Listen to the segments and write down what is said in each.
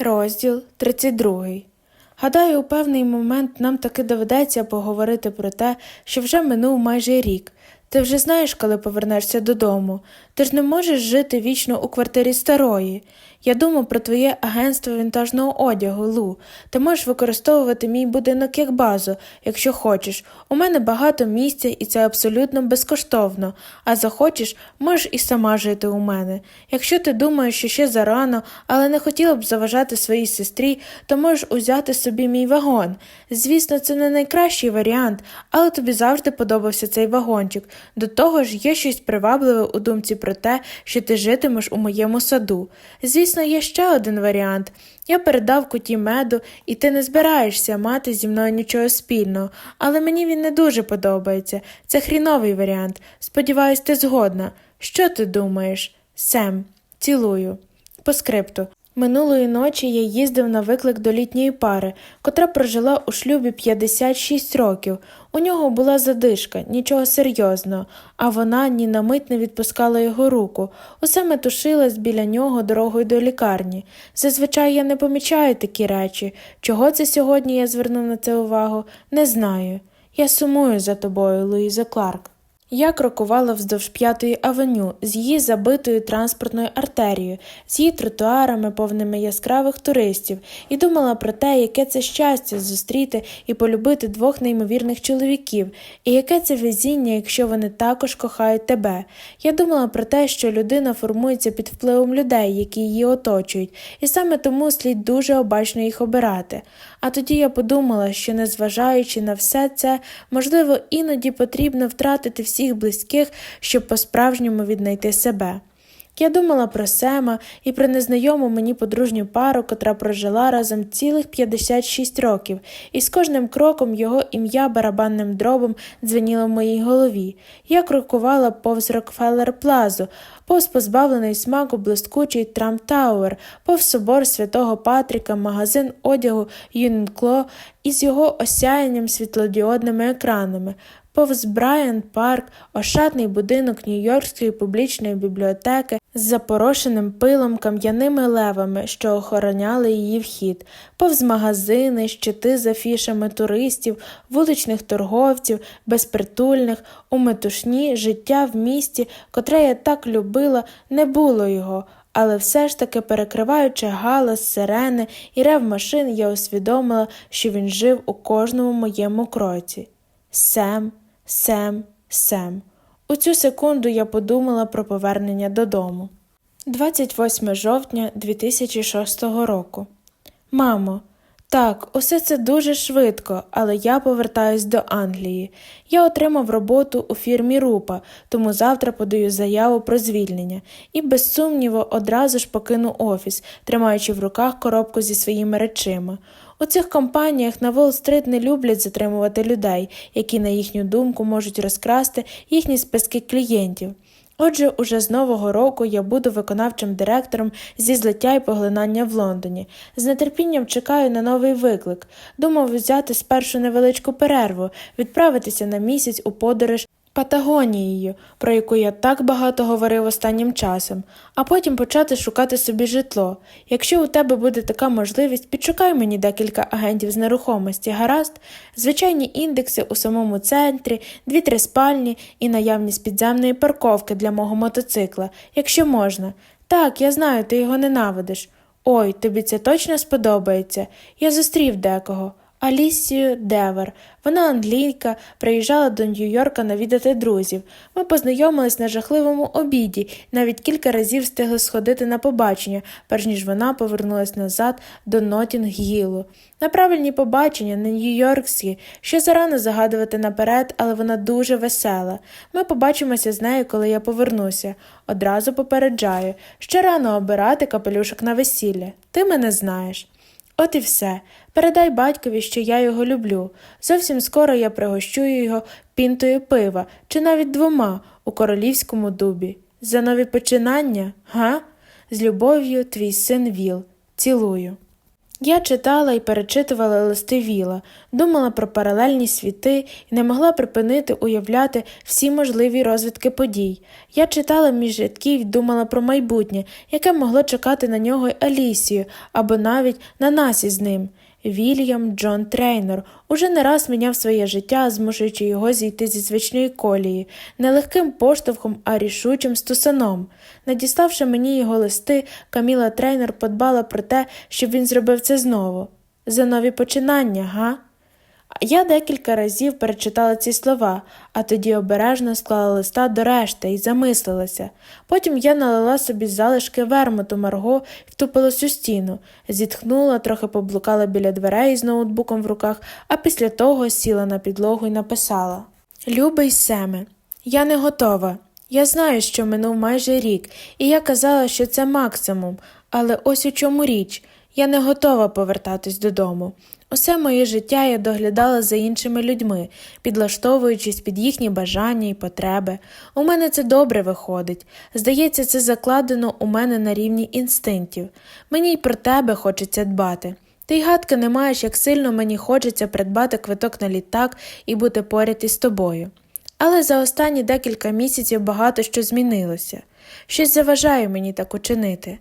Розділ 32. Гадаю, у певний момент нам таки доведеться поговорити про те, що вже минув майже рік. Ти вже знаєш, коли повернешся додому. Ти ж не можеш жити вічно у квартирі старої. Я думав про твоє агентство вінтажного одягу, Лу. Ти можеш використовувати мій будинок як базу, якщо хочеш. У мене багато місця і це абсолютно безкоштовно. А захочеш, можеш і сама жити у мене. Якщо ти думаєш, що ще зарано, але не хотіла б заважати своїй сестрі, то можеш узяти собі мій вагон. Звісно, це не найкращий варіант, але тобі завжди подобався цей вагончик. До того ж, є щось привабливе у думці про те, що ти житимеш у моєму саду. Звісно, є ще один варіант. Я передав куті меду, і ти не збираєшся мати зі мною нічого спільного, але мені він не дуже подобається. Це хріновий варіант. Сподіваюсь, ти згодна. Що ти думаєш? Сем, цілую. По скрипту. Минулої ночі я їздив на виклик до літньої пари, котра прожила у шлюбі 56 років. У нього була задишка, нічого серйозного, а вона ні на мить не відпускала його руку, усе метушилась біля нього дорогою до лікарні. Зазвичай я не помічаю такі речі. Чого це сьогодні я звернув на це увагу, не знаю. Я сумую за тобою, Луїза Кларк. Я крокувала вздовж п'ятої авеню з її забитою транспортною артерією, з її тротуарами, повними яскравих туристів, і думала про те, яке це щастя зустріти і полюбити двох неймовірних чоловіків, і яке це везіння, якщо вони також кохають тебе. Я думала про те, що людина формується під впливом людей, які її оточують, і саме тому слід дуже обачно їх обирати. А тоді я подумала, що, незважаючи на все це, можливо, іноді потрібно втратити всіх близьких, щоб по-справжньому віднайти себе. Я думала про Сема і про незнайому мені подружню пару, котра прожила разом цілих 56 років, і з кожним кроком його ім'я барабанним дробом дзвеніло в моїй голові. Я крокувала повз Рокфеллер Плазу, повз позбавлений смаку блискучий Трамп Тауер, повз собор святого Патріка, магазин одягу Юнкло із його осяянням світлодіодними екранами, повз Брайан Парк, ошатний будинок Нью-Йоркської публічної бібліотеки з запорошеним пилом кам'яними левами, що охороняли її вхід, повз магазини, щити з афішами туристів, вуличних торговців, безпритульних, у метушні життя в місті, котре я так любила, не було його. Але все ж таки, перекриваючи галас, сирени і рев машин, я усвідомила, що він жив у кожному моєму кроці. Сем, Сем, Сем. У цю секунду я подумала про повернення додому. 28 жовтня 2006 року. Мамо, так, усе це дуже швидко, але я повертаюсь до Англії. Я отримав роботу у фірмі Рупа, тому завтра подаю заяву про звільнення і, без сумніву, одразу ж покину офіс, тримаючи в руках коробку зі своїми речима. У цих компаніях на Уолл-стрит не люблять затримувати людей, які, на їхню думку, можуть розкрасти їхні списки клієнтів. Отже, уже з нового року я буду виконавчим директором зі злиття і поглинання в Лондоні. З нетерпінням чекаю на новий виклик. Думав взяти спершу невеличку перерву, відправитися на місяць у подорож Патагонією, про яку я так багато говорив останнім часом, а потім почати шукати собі житло. Якщо у тебе буде така можливість, підшукай мені декілька агентів з нерухомості, гаразд, звичайні індекси у самому центрі, дві-три спальні і наявність підземної парковки для мого мотоцикла, якщо можна. Так, я знаю, ти його ненавидиш. Ой, тобі це точно сподобається. Я зустрів декого. Алісію Девер. Вона англійка, приїжджала до Нью-Йорка навідати друзів. Ми познайомились на жахливому обіді, навіть кілька разів встигли сходити на побачення, перш ніж вона повернулась назад до Нотінг-Гілу. На правильні побачення, не нью-йоркські, ще зарано загадувати наперед, але вона дуже весела. Ми побачимося з нею, коли я повернуся. Одразу попереджаю, що рано обирати капелюшок на весілля. Ти мене знаєш. От і все. Передай батькові, що я його люблю. Зовсім скоро я пригощую його пінтою пива чи навіть двома у королівському дубі. За нові починання, га? З любов'ю, твій син Віл. Цілую. Я читала і перечитувала листи Віла, думала про паралельні світи і не могла припинити уявляти всі можливі розвитки подій. Я читала між рядків і думала про майбутнє, яке могло чекати на нього й Алісію або навіть на нас із ним. Вільям Джон Трейнор уже не раз міняв своє життя, змушуючи його зійти зі звичної колії, не легким поштовхом, а рішучим стусаном. Надіставши мені його листи, Каміла Трейнер подбала про те, щоб він зробив це знову. За нові починання, га? Я декілька разів перечитала ці слова, а тоді обережно склала листа до решти і замислилася. Потім я налила собі залишки вермуту Марго і втупилась у стіну, зітхнула, трохи поблукала біля дверей з ноутбуком в руках, а після того сіла на підлогу і написала Любий Семе, я не готова. Я знаю, що минув майже рік, і я казала, що це максимум, але ось у чому річ. Я не готова повертатись додому. Усе моє життя я доглядала за іншими людьми, підлаштовуючись під їхні бажання і потреби. У мене це добре виходить. Здається, це закладено у мене на рівні інстинктів. Мені й про тебе хочеться дбати. Ти й гадки не маєш, як сильно мені хочеться придбати квиток на літак і бути поряд із тобою. Але за останні декілька місяців багато що змінилося. Щось заважає мені так учинити.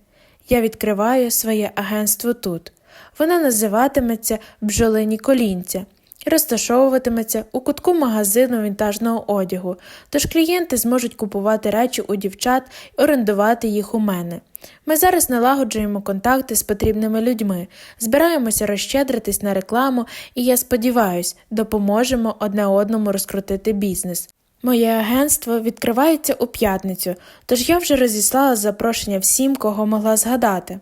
Я відкриваю своє агентство тут. Вона називатиметься Бджолині колінця і розташовуватиметься у кутку магазину вінтажного одягу, тож клієнти зможуть купувати речі у дівчат і орендувати їх у мене. Ми зараз налагоджуємо контакти з потрібними людьми, збираємося розщедритись на рекламу, і я сподіваюся, допоможемо одне одному розкрутити бізнес. Моє агентство відкривається у п'ятницю, тож я вже розіслала запрошення всім, кого могла згадати.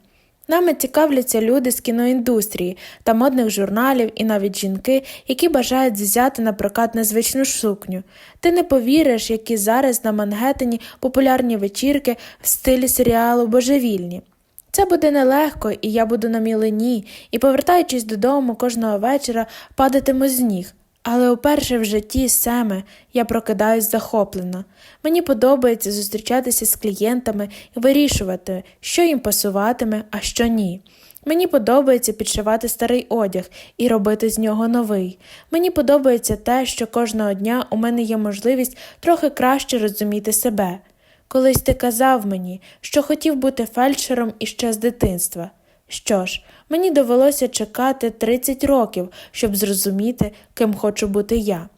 Нами цікавляться люди з кіноіндустрії та модних журналів і навіть жінки, які бажають взяти на прокат незвичну сукню. Ти не повіриш, які зараз на Мангеттені популярні вечірки в стилі серіалу Божевільні. Це буде нелегко, і я буду на мілині, і, повертаючись додому кожного вечора, падатиму з ніг. Але уперше в житті Семе я прокидаюсь захоплено. Мені подобається зустрічатися з клієнтами і вирішувати, що їм пасуватиме, а що ні. Мені подобається підшивати старий одяг і робити з нього новий. Мені подобається те, що кожного дня у мене є можливість трохи краще розуміти себе. Колись ти казав мені, що хотів бути фельдшером іще з дитинства. Що ж, мені довелося чекати 30 років, щоб зрозуміти, ким хочу бути я.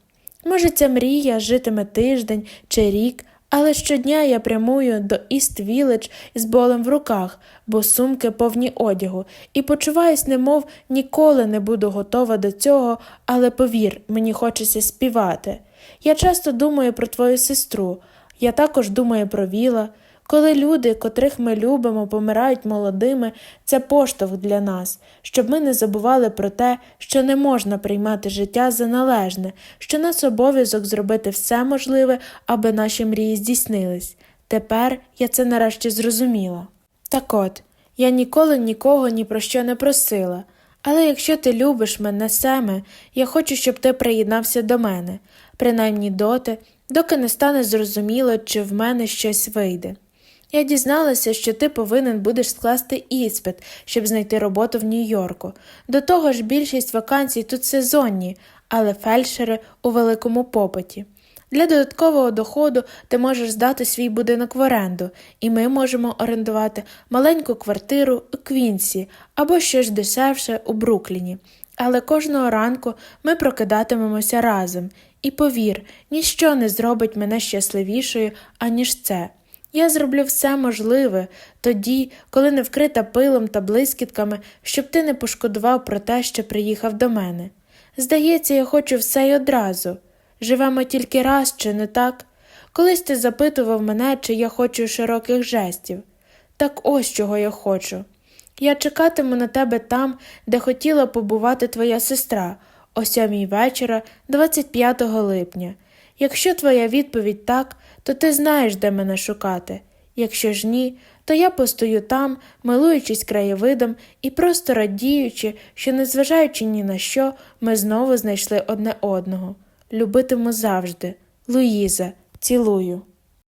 Може, ця мрія житиме тиждень чи рік, але щодня я прямую до Іст Віледж із болем в руках, бо сумки повні одягу, і почуваюсь, немов ніколи не буду готова до цього, але повір, мені хочеться співати. Я часто думаю про твою сестру, я також думаю про Віла. Коли люди, котрих ми любимо, помирають молодими, це поштовх для нас, щоб ми не забували про те, що не можна приймати життя за належне, що нас обов'язок зробити все можливе, аби наші мрії здійснились. Тепер я це нарешті зрозуміла. Так от, я ніколи нікого ні про що не просила, але якщо ти любиш мене семе, я хочу, щоб ти приєднався до мене, принаймні доти, доки не стане зрозуміло, чи в мене щось вийде. Я дізналася, що ти повинен будеш скласти іспит, щоб знайти роботу в Нью-Йорку. До того ж, більшість вакансій тут сезонні, але фельдшери у великому попиті. Для додаткового доходу ти можеш здати свій будинок в оренду, і ми можемо орендувати маленьку квартиру у Квінсі або щось дешевше у Брукліні. Але кожного ранку ми прокидатимемося разом, і повір, ніщо не зробить мене щасливішою, аніж це. Я зроблю все можливе тоді, коли не вкрита пилом та блискітками, щоб ти не пошкодував про те, що приїхав до мене. Здається, я хочу все й одразу. Живемо тільки раз, чи не так? Колись ти запитував мене, чи я хочу широких жестів. Так ось чого я хочу. Я чекатиму на тебе там, де хотіла побувати твоя сестра, о сьомій вечора, 25 липня. Якщо твоя відповідь так, то ти знаєш, де мене шукати. Якщо ж ні, то я постою там, милуючись краєвидом і просто радіючи, що, незважаючи ні на що, ми знову знайшли одне одного. Любитиму завжди. Луїза, цілую.